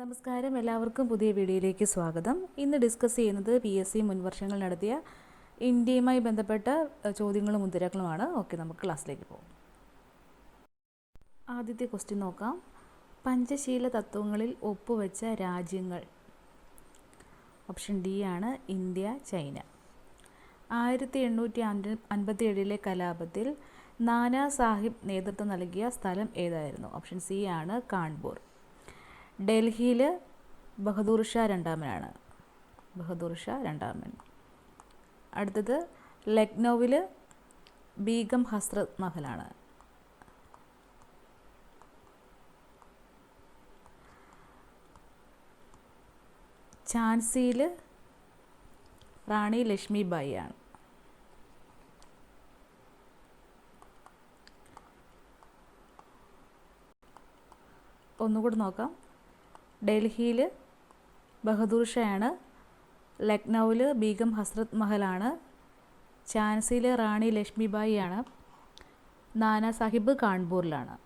നമസ്കാരം. എല്ലാവർക്കും പുതിയ വീഡിയോയിലേക്ക് സ്വാഗതം. ഇന്ന് ഡിസ്കസ് ചെയ്യുന്നത് പി എസ് സി മുൻവർഷങ്ങൾ നടത്തിയ ഇന്ത്യയുമായി ബന്ധപ്പെട്ട ചോദ്യങ്ങളും മുദ്രകളുമാണ് ഓക്കെ നമുക്ക് ക്ലാസ്സിലേക്ക് പോകും. ആദ്യത്തെ ക്വസ്റ്റ്യൻ നോക്കാം. പഞ്ചശീല തത്വങ്ങളിൽ ഒപ്പുവെച്ച രാജ്യങ്ങൾ. ഓപ്ഷൻ ഡി ആണ് ഇന്ത്യ ചൈന. ആയിരത്തി എണ്ണൂറ്റി അൻപത്തി ഏഴിലെ കലാപത്തിൽ നാനാ സാഹിബ് നേതൃത്വം നൽകിയ സ്ഥലം ഏതായിരുന്നു? ഓപ്ഷൻ സി ആണ് കാൺപൂർ. ഡൽഹിയിൽ ബഹദൂർ ഷാ രണ്ടാമനാണ്. ബഹദൂർ ഷാ രണ്ടാമൻ. അടുത്തത് ലക്നൗവിൽ ബീഗം ഹസ്രത് മഹലാണ്. ഝാൻസിയിൽ റാണി ലക്ഷ്മിബായി ആണ് ഒന്നുകൂടി നോക്കാം. ഡൽഹിയിൽ ബഹദൂർ ഷായാണ് ലക്നൗവിൽ ബീഗം ഹസ്രത് മഹലാണ് ഝാൻസിയിൽ റാണി ലക്ഷ്മിബായി ആണ് നാനാ സാഹിബ് കാൺപൂരിലാണ്.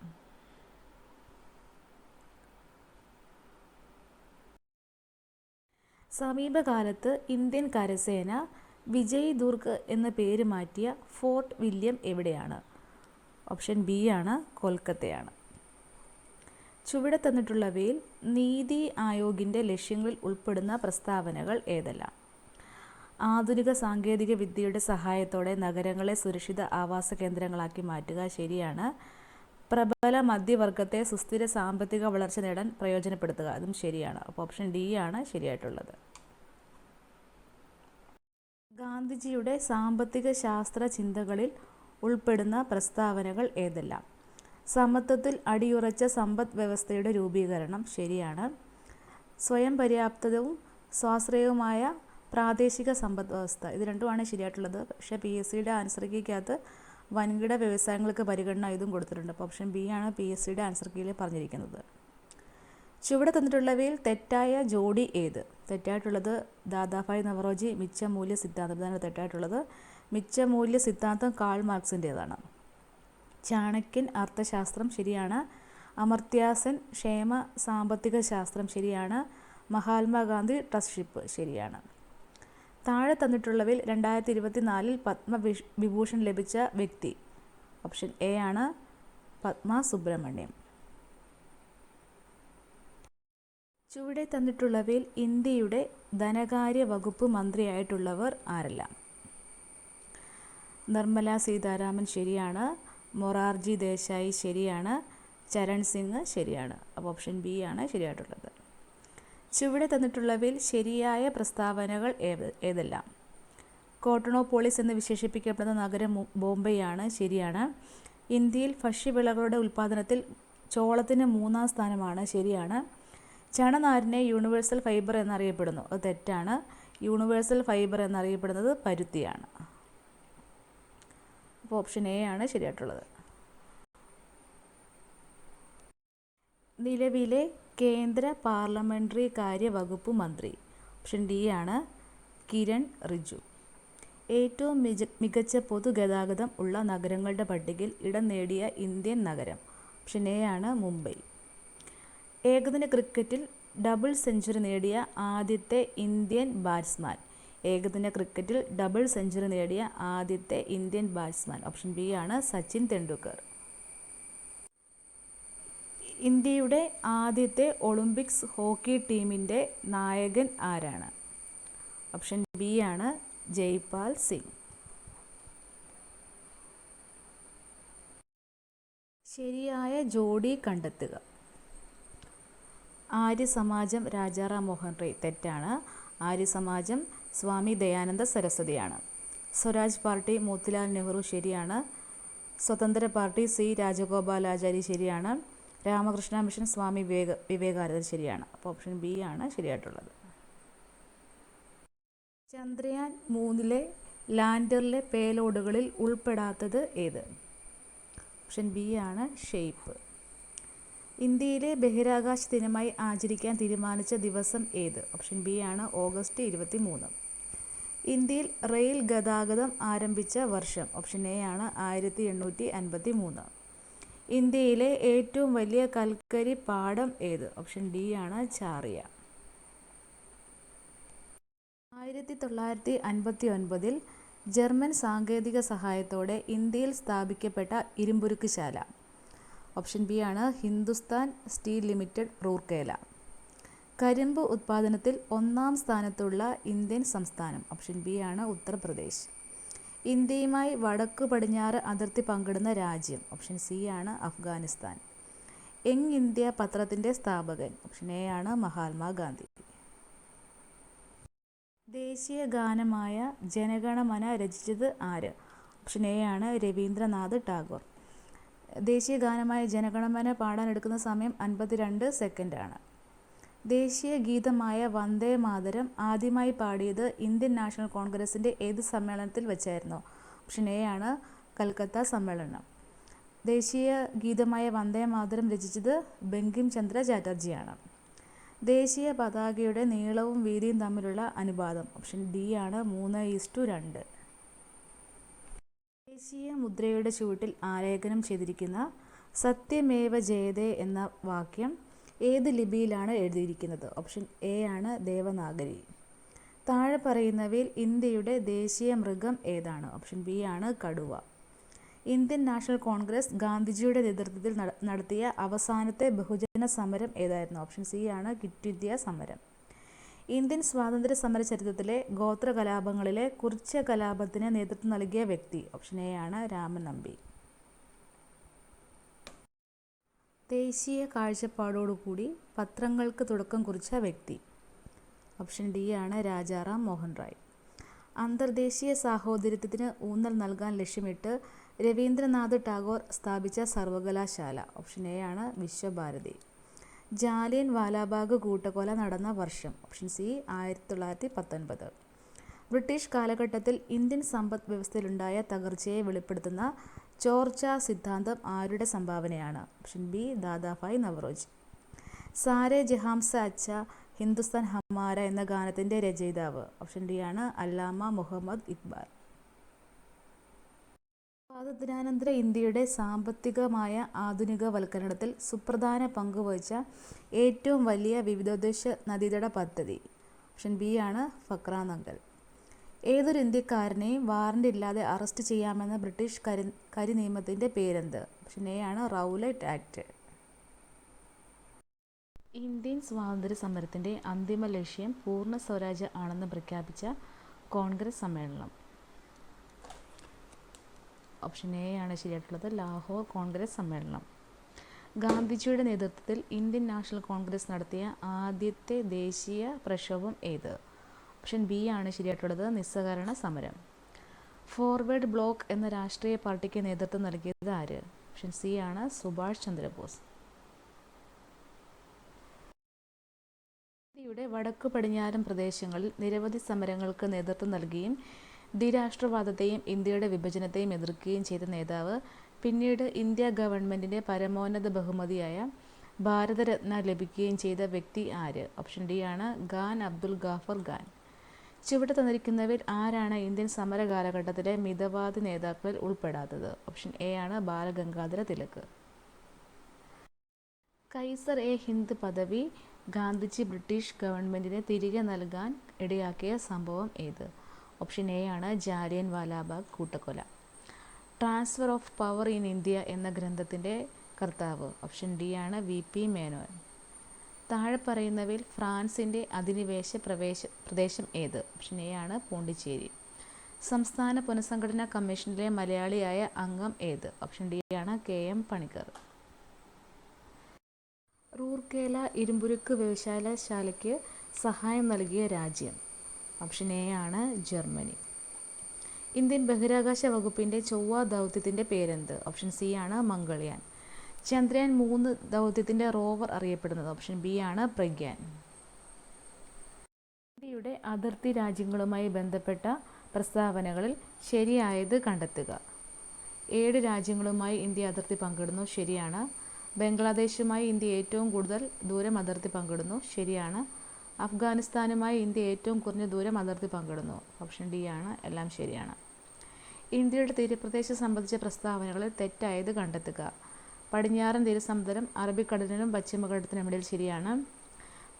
സമീപകാലത്ത് ഇന്ത്യൻ കരസേന വിജയ് ദുർഗ് എന്ന പേര് മാറ്റിയ ഫോർട്ട് വില്യം എവിടെയാണ്? ഓപ്ഷൻ ബി ആണ് കൊൽക്കത്തയാണ്. ചുവടെ തന്നിട്ടുള്ളവയിൽ നീതി ആയോഗിന്റെ ലക്ഷ്യങ്ങളിൽ ഉൾപ്പെടുന്ന പ്രസ്താവനകൾ ഏതെല്ലാം? ആധുനിക സാങ്കേതിക വിദ്യയുടെ സഹായത്തോടെ നഗരങ്ങളെ സുരക്ഷിത ആവാസ കേന്ദ്രങ്ങളാക്കി മാറ്റുക ശരിയാണ്. പ്രബല മധ്യവർഗത്തെ സുസ്ഥിര സാമ്പത്തിക വളർച്ച നേടാൻ പ്രയോജനപ്പെടുത്തുക അതും ശരിയാണ്. അപ്പോൾ ഓപ്ഷൻ ഡി ആണ് ശരിയായിട്ടുള്ളത്. ഗാന്ധിജിയുടെ സാമ്പത്തിക ശാസ്ത്ര ചിന്തകളിൽ ഉൾപ്പെടുന്ന പ്രസ്താവനകൾ ഏതെല്ലാം? സമത്വത്തിൽ അടിയുറച്ച സമ്പദ് വ്യവസ്ഥയുടെ രൂപീകരണം ശരിയാണ്. സ്വയം പര്യാപ്തവും സ്വാശ്രയവുമായ പ്രാദേശിക സമ്പദ് വ്യവസ്ഥ. ഇത് രണ്ടുമാണ് ശരിയായിട്ടുള്ളത്. പക്ഷേ പി എസ് സിയുടെ ആൻസർ കീക്കകത്ത് വൻകിട വ്യവസായങ്ങൾക്ക് പരിഗണന ഇതും കൊടുത്തിട്ടുണ്ട്. അപ്പോൾ ഓപ്ഷൻ ബി ആണ് പി എസ് സിയുടെ ആൻസർ കീയിൽ പറഞ്ഞിരിക്കുന്നത്. ചുവടെ തന്നിട്ടുള്ളവയിൽ തെറ്റായ ജോഡി ഏത്? തെറ്റായിട്ടുള്ളത് ദാദാഭായ് നവറോജി മിച്ചമൂല്യ സിദ്ധാന്തം. ഇതാണ് തെറ്റായിട്ടുള്ളത്. മിച്ചമൂല്യ സിദ്ധാന്തം കാൾ മാർക്സിന്റേതാണ്. ചാണക്യൻ അർത്ഥശാസ്ത്രം ശരിയാണ്. അമർത്യാസൻ ക്ഷേമ സാമ്പത്തിക ശാസ്ത്രം ശരിയാണ്. മഹാത്മാഗാന്ധി ട്രസ്റ്റ്ഷിപ്പ് ശരിയാണ്. താഴെ തന്നിട്ടുള്ളവയിൽ രണ്ടായിരത്തി ഇരുപത്തി നാലിൽ പത്മ വിഭൂഷൺ ലഭിച്ച വ്യക്തി. ഓപ്ഷൻ എ ആണ് പത്മ സുബ്രഹ്മണ്യം. ചുവടെ തന്നിട്ടുള്ളവയിൽ ഇന്ത്യയുടെ ധനകാര്യ വകുപ്പ് മന്ത്രിയായിട്ടുള്ളവർ ആരെല്ലാം? നിർമ്മല സീതാരാമൻ ശരിയാണ്. മൊറാർജി ദേശായി ശരിയാണ് ചരൺ സിംഗ് ശരിയാണ്. അപ്പോൾ ഓപ്ഷൻ ബി ആണ് ശരിയായിട്ടുള്ളത്. ചുവടെ തന്നിട്ടുള്ളവയിൽ ശരിയായ പ്രസ്താവനകൾ ഏത് ഏതെല്ലാം? കോട്ടണോപോളിസ് എന്ന് വിശേഷിപ്പിക്കപ്പെടുന്ന നഗരം ബോംബെയാണ് ശരിയാണ്. ഇന്ത്യയിൽ ഭക്ഷ്യവിളകളുടെ ഉൽപ്പാദനത്തിൽ ചോളത്തിന് മൂന്നാം സ്ഥാനമാണ് ശരിയാണ്. ചണനാരിനെ യൂണിവേഴ്സൽ ഫൈബർ എന്നറിയപ്പെടുന്നു. അത് തെറ്റാണ്. യൂണിവേഴ്സൽ ഫൈബർ എന്നറിയപ്പെടുന്നത് പരുത്തിയാണ്. അപ്പോൾ ഓപ്ഷൻ എ ആണ് ശരിയായിട്ടുള്ളത്. നിലവിലെ കേന്ദ്ര പാർലമെന്ററി കാര്യ വകുപ്പ് മന്ത്രി ഓപ്ഷൻ ഡി ആണ് കിരൺ റിജു. ഏറ്റവും മിക മികച്ച പൊതുഗതാഗതം ഉള്ള നഗരങ്ങളുടെ പട്ടികയിൽ ഇടം നേടിയ ഇന്ത്യൻ നഗരം ഓപ്ഷൻ എ ആണ് മുംബൈ. ഏകദിന ക്രിക്കറ്റിൽ ഡബിൾ സെഞ്ചുറി നേടിയ ആദ്യത്തെ ഇന്ത്യൻ ബാറ്റ്സ്മാൻ ഏകദിന ക്രിക്കറ്റിൽ ഡബിൾ സെഞ്ചുറി നേടിയ ആദ്യത്തെ ഇന്ത്യൻ ബാറ്റ്സ്മാൻ ഓപ്ഷൻ ബി ആണ് സച്ചിൻ തെണ്ടുൽക്കർ ഇന്ത്യയുടെ ആദ്യത്തെ ഒളിമ്പിക്സ് ഹോക്കി ടീമിന്റെ നായകൻ ആരാണ്? ഓപ്ഷൻ ബി ആണ് ജയ്പാൽ സിംഗ്. ശരിയായ ജോഡി കണ്ടെത്തുക. ആര്യ സമാജം രാജാറാം മോഹൻ റോയ് തെറ്റാണ്. ആര്യ സമാജം സ്വാമി ദയാനന്ദ സരസ്വതിയാണ്. സ്വരാജ് പാർട്ടി മോത്തിലാൽ നെഹ്റു ശരിയാണ്. സ്വതന്ത്ര പാർട്ടി സി രാജഗോപാലാചാരി ശരിയാണ്. രാമകൃഷ്ണ മിഷൻ സ്വാമി വിവേക വിവേകാനന്ദൻ ശരിയാണ്. അപ്പോൾ ഓപ്ഷൻ ബി ആണ് ശരിയായിട്ടുള്ളത്. ചന്ദ്രയാൻ മൂന്നിലെ ലാൻഡറിലെ പേലോഡുകളിൽ ഉൾപ്പെടാത്തത് ഏത്? ഓപ്ഷൻ ബി ആണ് ഷെയ്പ്പ്. ഇന്ത്യയിലെ ബഹിരാകാശ ദിനമായി ആചരിക്കാൻ തീരുമാനിച്ച ദിവസം ഏത്? ഓപ്ഷൻ ബി ആണ് ഓഗസ്റ്റ് ഇരുപത്തി മൂന്ന് ഇന്ത്യയിൽ റെയിൽ ഗതാഗതം ആരംഭിച്ച വർഷം ഓപ്ഷൻ എ ആണ് ആയിരത്തി എണ്ണൂറ്റി അൻപത്തി മൂന്ന് ഇന്ത്യയിലെ ഏറ്റവും വലിയ കൽക്കരി പാടം ഏത്? ഓപ്ഷൻ ഡി ആണ് ചാറിയ. ആയിരത്തി തൊള്ളായിരത്തി അൻപത്തി ഒൻപതിൽ ജർമ്മൻ സാങ്കേതിക സഹായത്തോടെ ഇന്ത്യയിൽ സ്ഥാപിക്കപ്പെട്ട ഇരുമ്പുരുക്കുശാല ഓപ്ഷൻ ബി ആണ് ഹിന്ദുസ്ഥാൻ സ്റ്റീൽ ലിമിറ്റഡ് റൂർക്കേല. കരിമ്പ് ഉത്പാദനത്തിൽ ഒന്നാം സ്ഥാനത്തുള്ള ഇന്ത്യൻ സംസ്ഥാനം ഓപ്ഷൻ ബി ആണ് ഉത്തർപ്രദേശ്. ഇന്ത്യയുമായി വടക്കു പടിഞ്ഞാറ് അതിർത്തി പങ്കിടുന്ന രാജ്യം ഓപ്ഷൻ സി ആണ് അഫ്ഗാനിസ്ഥാൻ. യങ് ഇന്ത്യ പത്രത്തിന്റെ സ്ഥാപകൻ ഓപ്ഷൻ എ ആണ് മഹാത്മാഗാന്ധി ദേശീയ ഗാനമായ ജനഗണമന രചിച്ചത് ആര്? ഓപ്ഷൻ എ ആണ് രവീന്ദ്രനാഥ് ടാഗോർ. ദേശീയ ഗാനമായ ജനഗണമന പാടാൻ എടുക്കുന്ന സമയം അൻപത്തിരണ്ട് സെക്കൻഡാണ് ദേശീയ ഗീതമായ വന്ദേ മാതരം ആദ്യമായി പാടിയത് ഇന്ത്യൻ നാഷണൽ കോൺഗ്രസിന്റെ ഏത് സമ്മേളനത്തിൽ വെച്ചായിരുന്നു? ഓപ്ഷൻ എ ആണ് കൽക്കത്ത സമ്മേളനം. ദേശീയ ഗീതമായ വന്ദേ മാതരം രചിച്ചത് ബങ്കിം ചന്ദ്ര ചാറ്റർജിയാണ്. ദേശീയ പതാകയുടെ നീളവും വീതിയും തമ്മിലുള്ള അനുപാതം ഓപ്ഷൻ ഡി ആണ് മൂന്ന് ഈസ്റ്റു രണ്ട്. ദേശീയ മുദ്രയുടെ ചുവട്ടിൽ ആലേഖനം ചെയ്തിരിക്കുന്ന സത്യമേവ ജയതേ എന്ന വാക്യം ഏത് ലിപിയിലാണ് എഴുതിയിരിക്കുന്നത്? ഓപ്ഷൻ എ ആണ് ദേവനാഗരി. താഴെ പറയുന്നവയിൽ ഇന്ത്യയുടെ ദേശീയ മൃഗം ഏതാണ്? ഓപ്ഷൻ ബി ആണ് കടുവ. ഇന്ത്യൻ നാഷണൽ കോൺഗ്രസ് ഗാന്ധിജിയുടെ നേതൃത്വത്തിൽ നടത്തിയ അവസാനത്തെ ബഹുജന സമരം ഏതായിരുന്നു? ഓപ്ഷൻ സി ആണ് ക്വിറ്റ് ഇന്ത്യ സമരം. ഇന്ത്യൻ സ്വാതന്ത്ര്യ സമര ചരിത്രത്തിലെ ഗോത്ര കലാപങ്ങളിലെ കുറിച്ച കലാപത്തിന് നേതൃത്വം നൽകിയ വ്യക്തി. ഓപ്ഷൻ എ ആണ് രാമൻ നമ്പി ദേശീയ കാഴ്ചപ്പാടോടുകൂടി പത്രങ്ങൾക്ക് തുടക്കം കുറിച്ച വ്യക്തി. ഓപ്ഷൻ ഡി ആണ് രാജാറാം മോഹൻ റായ്. അന്തർദേശീയ സാഹോദര്യത്തിന് ഊന്നൽ നൽകാൻ ലക്ഷ്യമിട്ട് രവീന്ദ്രനാഥ് ടാഗോർ സ്ഥാപിച്ച സർവകലാശാല. ഓപ്ഷൻ എ ആണ് വിശ്വഭാരതി. ജാലിയൻ വാലാബാഗ് കൂട്ടക്കൊല നടന്ന വർഷം. ഓപ്ഷൻ സി ആയിരത്തി തൊള്ളായിരത്തി പത്തൊൻപത് ബ്രിട്ടീഷ് കാലഘട്ടത്തിൽ ഇന്ത്യൻ സമ്പദ് വ്യവസ്ഥയിലുണ്ടായ തകർച്ചയെ വെളിപ്പെടുത്തുന്ന ചോർച്ച സിദ്ധാന്തം ആരുടെ സംഭാവനയാണ്? Option B Dadabhai Naoroji. Saare ജഹാംസ അച്ച ഹിന്ദുസ്ഥാൻ ഹമാര എന്ന ഗാനത്തിന്റെ രചയിതാവ്. ഓപ്ഷൻ ഡി ആണ് അല്ലാമ മുഹമ്മദ് ഇക്ബാൽ. സ്വാതന്ത്ര്യാനന്തര ഇന്ത്യയുടെ സാമ്പത്തികമായ ആധുനികവൽക്കരണത്തിൽ സുപ്രധാന പങ്കുവഹിച്ച ഏറ്റവും വലിയ വിവിധോദ്ദേശ നദീതട പദ്ധതി. ഓപ്ഷൻ ബി ആണ് ഫക്ര നങ്കൽ ഏതൊരു ഇന്ത്യക്കാരനെയും വാറന്റ് ഇല്ലാതെ അറസ്റ്റ് ചെയ്യാമെന്ന ബ്രിട്ടീഷ് കരി കരി നിയമത്തിന്റെ പേരെന്ത്? ഓപ്ഷൻ എ ആണ് റൗലറ്റ് ആക്ട് ഇന്ത്യൻ സ്വാതന്ത്ര്യ സമരത്തിന്റെ അന്തിമ ലക്ഷ്യം പൂർണ സ്വരാജ് ആണെന്ന് പ്രഖ്യാപിച്ച കോൺഗ്രസ് സമ്മേളനം. ഓപ്ഷൻ എ ആണ് ശരിയായിട്ടുള്ളത് ലാഹോർ കോൺഗ്രസ് സമ്മേളനം. ഗാന്ധിജിയുടെ നേതൃത്വത്തിൽ ഇന്ത്യൻ നാഷണൽ കോൺഗ്രസ് നടത്തിയ ആദ്യത്തെ ദേശീയ പ്രക്ഷോഭം ഏത്? ഓപ്ഷൻ ബി ആണ് ശരിയായിട്ടുള്ളത് നിസ്സഹകരണ സമരം. ഫോർവേഡ് ബ്ലോക്ക് എന്ന രാഷ്ട്രീയ പാർട്ടിക്ക് നേതൃത്വം നൽകിയത് ആര്? ഓപ്ഷൻ സി ആണ് സുഭാഷ് ചന്ദ്രബോസ്. ഇന്ത്യയുടെ വടക്കു പടിഞ്ഞാറൻ പ്രദേശങ്ങളിൽ നിരവധി സമരങ്ങൾക്ക് നേതൃത്വം നൽകുകയും ദ്വിരാഷ്ട്രവാദത്തെയും ഇന്ത്യയുടെ വിഭജനത്തെയും എതിർക്കുകയും ചെയ്ത നേതാവ് പിന്നീട് ഇന്ത്യ ഗവൺമെന്റിന്റെ പരമോന്നത ബഹുമതിയായ ഭാരതരത്ന ലഭിക്കുകയും ചെയ്ത വ്യക്തി ആര്? ഓപ്ഷൻ ഡി ആണ് ഖാൻ അബ്ദുൽ ഗാഫർ ഖാൻ. ചുവടെ തന്നിരിക്കുന്നവരിൽ ആരാണ് ഇന്ത്യൻ സമര കാലഘട്ടത്തിലെ മിതവാദി നേതാക്കളിൽ ഉൾപ്പെടാത്തത്? ഓപ്ഷൻ എ ആണ് ബാലഗംഗാധര തിലക്. കൈസർ എ ഹിന്ദ് പദവി ഗാന്ധിജി ബ്രിട്ടീഷ് ഗവൺമെന്റിന് തിരികെ നൽകാൻ ഇടയാക്കിയ സംഭവം ഏത്? ഓപ്ഷൻ എ ആണ് ജാലിയൻ വാലാബാഗ് കൂട്ടക്കൊല. Transfer of power in India എന്ന ഗ്രന്ഥത്തിന്റെ കർത്താവ്. Option D V P Menon Menon. താഴെ പറയുന്നവയിൽ ഫ്രാൻസിന്റെ അധിനിവേശ പ്രവേശ പ്രദേശം ഏത്? ഓപ്ഷൻ എ ആണ് പോണ്ടിച്ചേരി. സംസ്ഥാന പുനഃസംഘടനാ കമ്മീഷനിലെ മലയാളിയായ അംഗം ഏത്? ഓപ്ഷൻ ഡി ആണ് കെ എം പണിക്കർ. റൂർക്കേല ഇരുമ്പുരുക്ക് വ്യവസായശാലയ്ക്ക് സഹായം നൽകിയ രാജ്യം. ഓപ്ഷൻ എ ആണ് ജർമ്മനി. ഇന്ത്യൻ ബഹിരാകാശ വകുപ്പിന്റെ ചൊവ്വ ദൗത്യത്തിന്റെ പേരെന്ത്? ഓപ്ഷൻ സി ആണ് മംഗൾയാൻ. ചന്ദ്രയാൻ മൂന്ന് ദൗത്യത്തിന്റെ റോവർ അറിയപ്പെടുന്നത്. ഓപ്ഷൻ ബി ആണ് പ്രഗ്യാൻ. ഇന്ത്യയുടെ അതിർത്തി രാജ്യങ്ങളുമായി ബന്ധപ്പെട്ട പ്രസ്താവനകളിൽ ശരിയായത് കണ്ടെത്തുക. ഏഴ് രാജ്യങ്ങളുമായി ഇന്ത്യ അതിർത്തി പങ്കിടുന്നു ശരിയാണ്. ബംഗ്ലാദേശുമായി ഇന്ത്യ ഏറ്റവും കൂടുതൽ ദൂരം അതിർത്തി പങ്കിടുന്നു ശരിയാണ്. അഫ്ഗാനിസ്ഥാനുമായി ഇന്ത്യ ഏറ്റവും കുറഞ്ഞ ദൂരം അതിർത്തി പങ്കിടുന്നു ഓപ്ഷൻ ഡി ആണ് എല്ലാം ശരിയാണ്. ഇന്ത്യയുടെ തീരപ്രദേശം സംബന്ധിച്ച പ്രസ്താവനകളിൽ തെറ്റായത് കണ്ടെത്തുക. പടിഞ്ഞാറൻ തീരസമുദ്രം അറബിക്കടലിനും പശ്ചിമഘട്ടത്തിനും ഇടയിൽ ശരിയാണ്.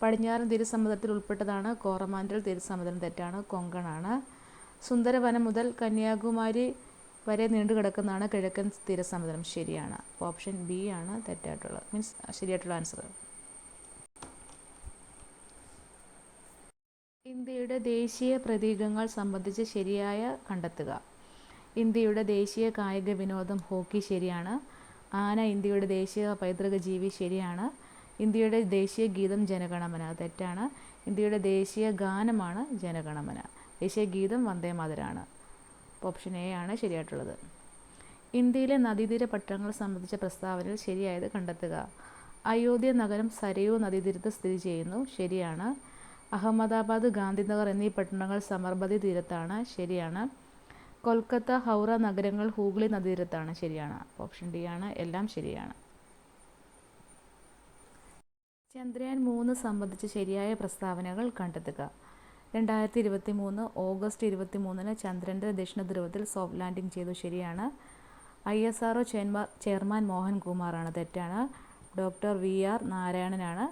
പടിഞ്ഞാറൻ തീരസമുദ്രത്തിൽ ഉൾപ്പെട്ടതാണ് കോറമാൻഡൽ തീരസമുദ്രം. തെറ്റാണ്. കൊങ്കണാണ്. സുന്ദരവനം മുതൽ കന്യാകുമാരി വരെ നീണ്ടു കിടക്കുന്നതാണ് കിഴക്കൻ തീരസമുദ്രം. ശരിയാണ്. ഓപ്ഷൻ ബി ആണ്. തെറ്റായിട്ടുള്ളത് മീൻസ് ശരിയായിട്ടുള്ള ആൻസർ. ഇന്ത്യയുടെ ദേശീയ പ്രതീകങ്ങൾ സംബന്ധിച്ച് ശരിയായ കണ്ടെത്തുക. ഇന്ത്യയുടെ ദേശീയ കായിക വിനോദം ഹോക്കി ശരിയാണ്. ആന ഇന്ത്യയുടെ ദേശീയ പൈതൃക ജീവി ശരിയാണ്. ഇന്ത്യയുടെ ദേശീയ ഗീതം ജനഗണമന. തെറ്റാണ്. ഇന്ത്യയുടെ ദേശീയ ഗാനമാണ് ജനഗണമന. ദേശീയ ഗീതം വന്ദേ മാതരാണ്. ഓപ്ഷൻ എ ആണ് ശരിയായിട്ടുള്ളത്. ഇന്ത്യയിലെ നദീതീര പട്ടണങ്ങൾ സംബന്ധിച്ച പ്രസ്താവനയിൽ ശരിയായത് കണ്ടെത്തുക. അയോധ്യ നഗരം സരയൂ നദീതീരത്ത് സ്ഥിതി ചെയ്യുന്നു. ശരിയാണ്. അഹമ്മദാബാദ് ഗാന്ധിനഗർ എന്നീ പട്ടണങ്ങൾ സമർബതി തീരത്താണ്. ശരിയാണ്. കൊൽക്കത്ത ഹൗറ നഗരങ്ങൾ ഹൂഗ്ലി നദീതീരത്താണ്. ശരിയാണ്. ഓപ്ഷൻ ഡി ആണ്. എല്ലാം ശരിയാണ്. ചന്ദ്രയാൻ മൂന്ന് സംബന്ധിച്ച് ശരിയായ പ്രസ്താവനകൾ കണ്ടെത്തുക. രണ്ടായിരത്തി ഇരുപത്തി മൂന്ന് ഓഗസ്റ്റ് ഇരുപത്തി മൂന്നിന് ചന്ദ്രന്റെ ദക്ഷിണ ധ്രുവത്തിൽ സോഫ്റ്റ് ലാൻഡിംഗ് ചെയ്തു. ശരിയാണ്. I S R O chairman Mohan കുമാറാണ്. തെറ്റാണ്. ഡോക്ടർ വി ആർ നാരായണനാണ്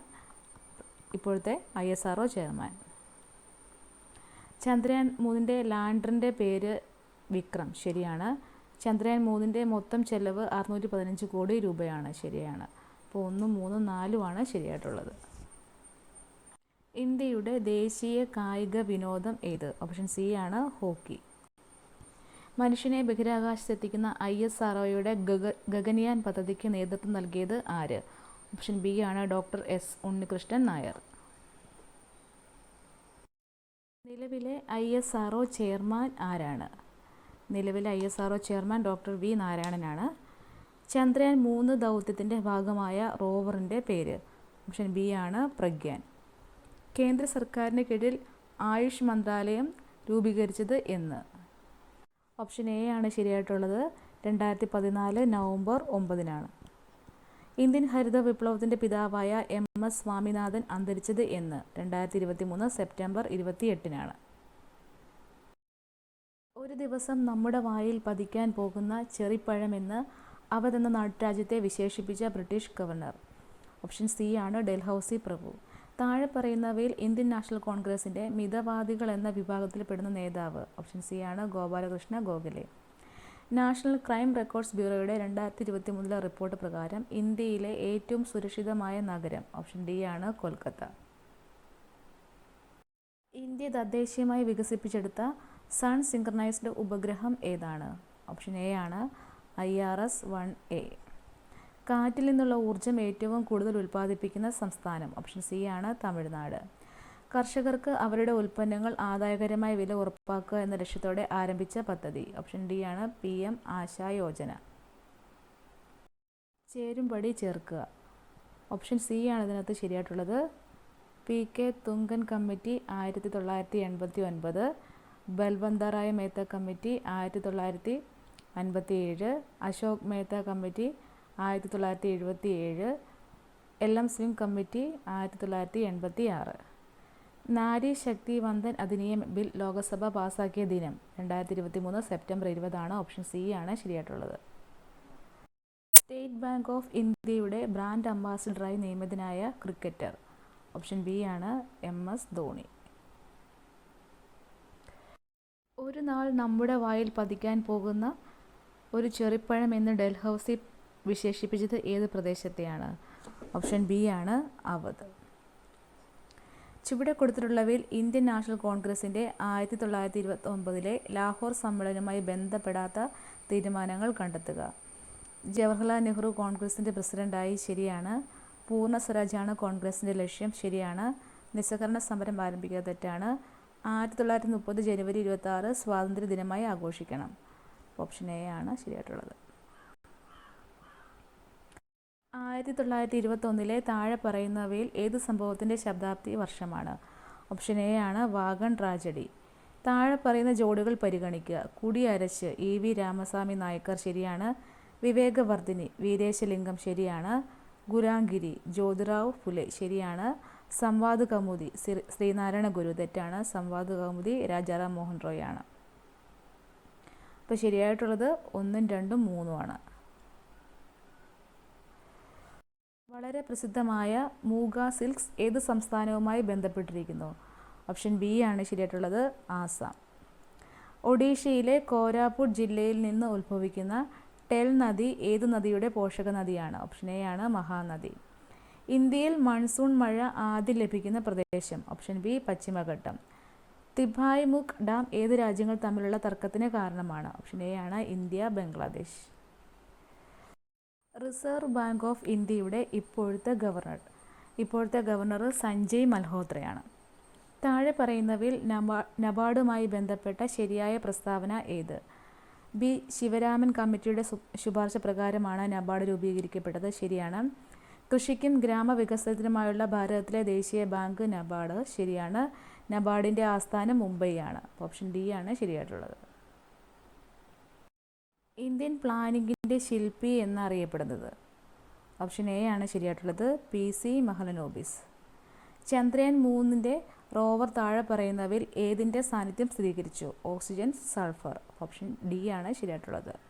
ഇപ്പോഴത്തെ I S R O chairman. Chandrayaan മൂന്നിന്റെ ലാൻഡറിന്റെ പേര് വിക്രം. ശരിയാണ്. ചന്ദ്രയാൻ മൂന്നിന്റെ മൊത്തം ചെലവ് അറുന്നൂറ്റി പതിനഞ്ച് കോടി രൂപയാണ്. ശരിയാണ്. അപ്പോൾ ഒന്നും മൂന്നും നാലുമാണ് ശരിയായിട്ടുള്ളത്. ഇന്ത്യയുടെ ദേശീയ കായിക വിനോദം ഏത്? ഓപ്ഷൻ സി ആണ് ഹോക്കി. മനുഷ്യനെ ബഹിരാകാശത്തെത്തിക്കുന്ന ഐ എസ് ആർ ഒയുടെ ഗഗ ഗഗനിയാൻ പദ്ധതിക്ക് നേതൃത്വം നൽകിയത് ആര്? ഓപ്ഷൻ ബി ആണ് ഡോക്ടർ എസ് ഉണ്ണികൃഷ്ണൻ നായർ. നിലവിലെ I S R O chairman ആരാണ്? നിലവിലെ I S R chairman doctor V നാരായണനാണ്. Chandrayaan മൂന്ന് ദൗത്യത്തിന്റെ ഭാഗമായ റോവറിന്റെ പേര് ഓപ്ഷൻ ബി ആണ് പ്രഗ്യാൻ. കേന്ദ്ര സർക്കാരിന് കീഴിൽ ആയുഷ് മന്ത്രാലയം രൂപീകരിച്ചത് എന്ന്. ഓപ്ഷൻ എ ആണ് ശരിയായിട്ടുള്ളത്. രണ്ടായിരത്തി പതിനാല് നവംബർ ഒമ്പതിനാണ്. ഇന്ത്യൻ ഹരിത വിപ്ലവത്തിന്റെ പിതാവായ എം എസ് സ്വാമിനാഥൻ അന്തരിച്ചത് എന്ന്. രണ്ടായിരത്തി ഇരുപത്തി മൂന്ന് സെപ്റ്റംബർ ഇരുപത്തി എട്ടിനാണ് ഒരു ദിവസം നമ്മുടെ വായിൽ പതിക്കാൻ പോകുന്ന ചെറിപ്പഴമെന്ന് അവധ് എന്ന നാട്ടുരാജ്യത്തെ വിശേഷിപ്പിച്ച ബ്രിട്ടീഷ് ഗവർണർ. ഓപ്ഷൻ സി ആണ് ഡൽഹൌസി പ്രഭു. താഴെ പറയുന്നവയിൽ ഇന്ത്യൻ നാഷണൽ കോൺഗ്രസിന്റെ മിതവാദികൾ എന്ന വിഭാഗത്തിൽ പെടുന്ന നേതാവ്. ഓപ്ഷൻ സി ആണ് Gopal Krishna Gokhale. National crime records ബ്യൂറോയുടെ രണ്ടായിരത്തി ഇരുപത്തി മൂന്നിലെ റിപ്പോർട്ട് പ്രകാരം ഇന്ത്യയിലെ ഏറ്റവും സുരക്ഷിതമായ നഗരം ഓപ്ഷൻ ഡി ആണ് കൊൽക്കത്ത. ഇന്ത്യ തദ്ദേശീയമായി വികസിപ്പിച്ചെടുത്ത സൺ സിങ്ക്രണൈസ്ഡ് ഉപഗ്രഹം ഏതാണ്? Option A I R S one A A കാറ്റിൽ നിന്നുള്ള ഊർജം ഏറ്റവും കൂടുതൽ ഉൽപ്പാദിപ്പിക്കുന്ന സംസ്ഥാനം. ഓപ്ഷൻ സി ആണ് തമിഴ്നാട്. കർഷകർക്ക് അവരുടെ ഉൽപ്പന്നങ്ങൾ ആദായകരമായ വില ഉറപ്പാക്കുക എന്ന ലക്ഷ്യത്തോടെ ആരംഭിച്ച പദ്ധതി. ഓപ്ഷൻ ഡി ആണ് പി എം ആശാ യോജന. ചേരുംപടി ചേർക്കുക. ഓപ്ഷൻ സി ആണ് ഇതിനകത്ത് ശരിയായിട്ടുള്ളത്. പി കെ തുങ്കൻ കമ്മിറ്റി ആയിരത്തി തൊള്ളായിരത്തി എൺപത്തി ഒൻപത്. ബൽവന്തറായ മേത്ത കമ്മിറ്റി ആയിരത്തി തൊള്ളായിരത്തി അൻപത്തി ഏഴ് അശോക് മേത്ത കമ്മിറ്റി ആയിരത്തി തൊള്ളായിരത്തി എഴുപത്തി ഏഴ് എൽ എം സ്വിംഗ് കമ്മിറ്റി ആയിരത്തി തൊള്ളായിരത്തി എൺപത്തി ആറ് നാരി ശക്തി വന്ദൻ അധിനിയം ബിൽ ലോകസഭ പാസാക്കിയ ദിനം രണ്ടായിരത്തി ഇരുപത്തി മൂന്ന് സെപ്റ്റംബർ ഇരുപതാണ് ഓപ്ഷൻ സി ആണ് ശരിയായിട്ടുള്ളത്. സ്റ്റേറ്റ് ബാങ്ക് ഓഫ് ഇന്ത്യയുടെ ബ്രാൻഡ് അംബാസിഡറായി നിയമിതനായ cricketer. Option B M S S Dhoni. ഒരു നാൾ നമ്മുടെ വായിൽ പതിക്കാൻ പോകുന്ന ഒരു ചെറിപ്പഴം എന്ന് ഡൽഹൌസി വിശേഷിപ്പിച്ചത് ഏത് പ്രദേശത്തെയാണ്? ഓപ്ഷൻ ബി ആണ് അവധ് ചുവടെ കൊടുത്തിട്ടുള്ളവയിൽ ഇന്ത്യൻ നാഷണൽ കോൺഗ്രസിന്റെ ആയിരത്തി തൊള്ളായിരത്തി ഇരുപത്തി ഒമ്പതിലെ ലാഹോർ സമ്മേളനവുമായി ബന്ധപ്പെടാത്ത തീരുമാനങ്ങൾ കണ്ടെത്തുക. ജവഹർലാൽ നെഹ്റു കോൺഗ്രസിന്റെ പ്രസിഡന്റായി ശരിയാണ്. പൂർണ സ്വരാജാണ് കോൺഗ്രസിന്റെ ലക്ഷ്യം ശരിയാണ്. നിസ്സഹകരണ സമരം ആരംഭിക്കുക തെറ്റാണ്. ആയിരത്തി തൊള്ളായിരത്തി മുപ്പത് ജനുവരി ഇരുപത്തി ആറ് സ്വാതന്ത്ര്യ ദിനമായി ആഘോഷിക്കണം. ഓപ്ഷൻ എ ആണ് ശരിയായിട്ടുള്ളത്. ആയിരത്തി തൊള്ളായിരത്തി ഇരുപത്തൊന്നിലെ താഴെ പറയുന്നവയിൽ ഏത് സംഭവത്തിന്റെ ശബ്ദാബ്ദി വർഷമാണ്? ഓപ്ഷൻ എ ആണ് വാഗൺ ട്രാജഡി. താഴെ പറയുന്ന ജോഡികൾ പരിഗണിക്കുക. കുടിയരച്ച് ഇ വി രാമസ്വാമി നായക്കർ ശരിയാണ്. വിവേകവർദ്ധിനി വീരേശലിംഗം ശരിയാണ്. ഗുരാംഗിരി ജ്യോതിറാവ് ഫുലെ ശരിയാണ്. സംവാദ് കൗമുദി ശ്രീനാരായണ ഗുരു തെറ്റാണ്. സംവാദ് കൗമുദി രാജാറാം മോഹൻ റോയ് ആണ്. അപ്പോൾ ശരിയായിട്ടുള്ളത് ഒന്നും രണ്ടും മൂന്നുമാണ് വളരെ പ്രസിദ്ധമായ മൂഗ സിൽക്സ് ഏത് സംസ്ഥാനവുമായി ബന്ധപ്പെട്ടിരിക്കുന്നു? ഓപ്ഷൻ ബി ആണ് ശരിയായിട്ടുള്ളത് ആസാം. ഒഡീഷയിലെ കോരാപുട്ട് ജില്ലയിൽ നിന്ന് ഉത്ഭവിക്കുന്ന ടെൽ നദി ഏത് നദിയുടെ പോഷക നദിയാണ്? ഓപ്ഷൻ എ ആണ് മഹാനദി. ഇന്ത്യയിൽ മൺസൂൺ മഴ ആദ്യം ലഭിക്കുന്ന പ്രദേശം. ഓപ്ഷൻ ബി പശ്ചിമഘട്ടം. തിഭായ് മുഖ് ഡാം ഏത് രാജ്യങ്ങൾ തമ്മിലുള്ള തർക്കത്തിന് കാരണമാണ്? ഓപ്ഷൻ എ ആണ് India Bangladesh. Reserve bank of ഇന്ത്യയുടെ ഇപ്പോഴത്തെ ഗവർണർ. ഇപ്പോഴത്തെ ഗവർണർ സഞ്ജയ് മൽഹോത്രയാണ്. താഴെ പറയുന്നവയിൽ നബാ നബാർഡുമായി ബന്ധപ്പെട്ട ശരിയായ പ്രസ്താവന ഏത്? ബി ശിവരാമൻ കമ്മിറ്റിയുടെ ശുപാർശ പ്രകാരമാണ് നബാർഡ് രൂപീകരിക്കപ്പെട്ടത്. ശരിയാണ് കൃഷിക്കും ഗ്രാമവികസനത്തിനുമായുള്ള ഭാരതത്തിലെ ദേശീയ ബാങ്ക് നബാർഡ് ശരിയാണ്. നബാർഡിന്റെ ആസ്ഥാനം മുംബൈയാണ്. ഓപ്ഷൻ ഡി ആണ് ശരിയായിട്ടുള്ളത്. ഇന്ത്യൻ പ്ലാനിങ്ങിന്റെ ശില്പി എന്നറിയപ്പെടുന്നത്. ഓപ്ഷൻ എ ആണ് ശരിയായിട്ടുള്ളത്. പി സി മഹലനോബിസ് ചന്ദ്രയാൻ മൂന്നിന്റെ റോവർ താഴെ പറയുന്നവയിൽ ഏതിന്റെ സാന്നിധ്യം സ്ഥിരീകരിച്ചു? Oxygen sulphur. ഓപ്ഷൻ ഡി ആണ് ശരിയായിട്ടുള്ളത്.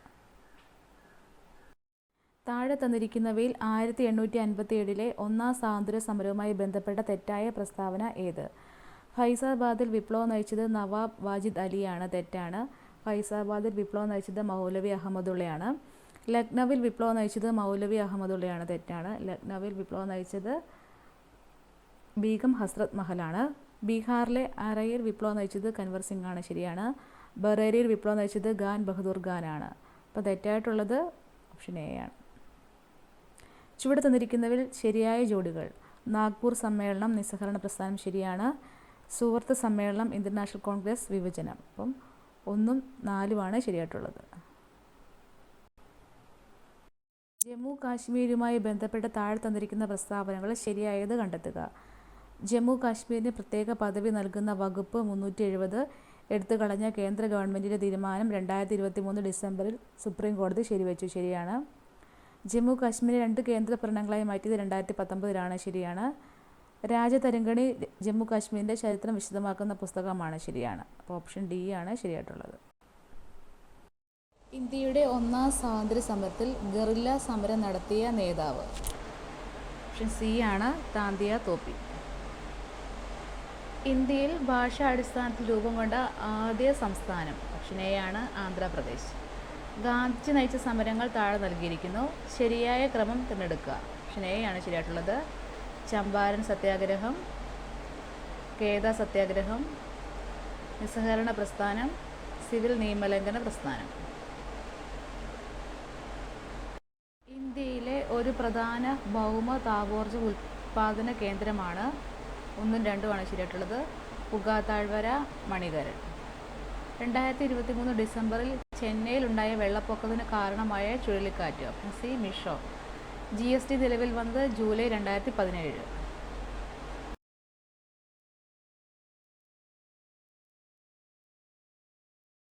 താഴെ തന്നിരിക്കുന്നവയിൽ ആയിരത്തി എണ്ണൂറ്റി അൻപത്തി ഏഴിലെ ഒന്നാം സ്വാതന്ത്ര്യ സമരവുമായി ബന്ധപ്പെട്ട തെറ്റായ പ്രസ്താവന ഏത്? ഫൈസാബാദിൽ വിപ്ലവം നയിച്ചത് നവാബ് വാജിദ് അലിയാണ്. തെറ്റാണ്. ഫൈസാബാദിൽ വിപ്ലവം നയിച്ചത് മൗലവി അഹമ്മദുള്ളയാണ്. ലക്നൌവിൽ വിപ്ലവം നയിച്ചത് മൗലവി അഹമ്മദുള്ളയാണ്. തെറ്റാണ്. ലക്നൌവിൽ വിപ്ലവം നയിച്ചത് ബീഗം ഹസ്രത് മഹലാണ്. ബീഹാറിലെ അറയിൽ വിപ്ലവം നയിച്ചത് കൻവർ ആണ് ശരിയാണ്. ബറേരിയിൽ വിപ്ലവം നയിച്ചത് ഖാൻ ബഹദൂർ ഖാനാണ്. അപ്പോൾ തെറ്റായിട്ടുള്ളത് ഓപ്ഷൻ എ ആണ്. ചുവടെ തന്നിരിക്കുന്നവയിൽ ശരിയായ ജോഡികൾ. നാഗ്പൂർ സമ്മേളനം നിസ്സഹകരണ പ്രസ്ഥാനം ശരിയാണ്. സുഹൃത്ത് സമ്മേളനം ഇന്റർനാഷണൽ കോൺഗ്രസ് വിഭജനം. അപ്പം ഒന്നും നാലുമാണ് ശരിയായിട്ടുള്ളത്. ജമ്മു കാശ്മീരുമായി ബന്ധപ്പെട്ട് താഴെ തന്നിരിക്കുന്ന പ്രസ്താവനകൾ ശരിയായത് കണ്ടെത്തുക. ജമ്മു കാശ്മീരിന് പ്രത്യേക പദവി നൽകുന്ന വകുപ്പ് മുന്നൂറ്റി എഴുപത് എടുത്തു കളഞ്ഞ കേന്ദ്ര ഗവൺമെന്റിന്റെ തീരുമാനം രണ്ടായിരത്തി ഇരുപത്തി മൂന്ന് ഡിസംബറിൽ സുപ്രീം കോടതി ശരിവെച്ചു. ശരിയാണ്. ജമ്മു കാശ്മീരെ രണ്ട് കേന്ദ്ര ഭരണങ്ങളായി മാറ്റിയത് രണ്ടായിരത്തി പത്തൊമ്പതിലാണ് ശരിയാണ് രാജതരംഗണി ജമ്മു കാശ്മീരിന്റെ ചരിത്രം വിശദമാക്കുന്ന പുസ്തകമാണ്. ശരിയാണ്. അപ്പോൾ ഓപ്ഷൻ ഡി ആണ് ശരിയായിട്ടുള്ളത്. ഇന്ത്യയുടെ ഒന്നാം സ്വാതന്ത്ര്യ സമരത്തിൽ ഗറില്ല സമരം നടത്തിയ നേതാവ്. ഓപ്ഷൻ സി ആണ് താന്തിയ തോപ്പി. ഇന്ത്യയിൽ ഭാഷാടിസ്ഥാനത്തിൽ രൂപം കൊണ്ട ആദ്യ സംസ്ഥാനം ഓപ്ഷൻ എ ആണ് ആന്ധ്രാപ്രദേശ്. ഗാന്ധിജി നയിച്ച സമരങ്ങൾ താഴെ നൽകിയിരിക്കുന്നു. ശരിയായ ക്രമം തിരഞ്ഞെടുക്കുക. ഓപ്ഷൻ എ ആണ് ശരിയായിട്ടുള്ളത്. ചമ്പാരൻ സത്യാഗ്രഹം കേദ സത്യാഗ്രഹം നിസ്സഹകരണ പ്രസ്ഥാനം സിവിൽ നിയമലംഘന പ്രസ്ഥാനം. ഇന്ത്യയിലെ ഒരു പ്രധാന ഭൗമ താപോർജ ഉൽപാദന കേന്ദ്രമാണ് ഒന്നും രണ്ടുമാണ് ശരിയായിട്ടുള്ളത്. പുകാത്താഴ്വര മണികരൻ. രണ്ടായിരത്തി ഇരുപത്തി മൂന്ന് ഡിസംബറിൽ ചെന്നൈയിലുണ്ടായ വെള്ളപ്പൊക്കത്തിന് കാരണമായ ചുഴലിക്കാറ്റ്. C Michaung. G S T നിലവിൽ വന്നത് ജൂലൈ രണ്ടായിരത്തി പതിനേഴ്.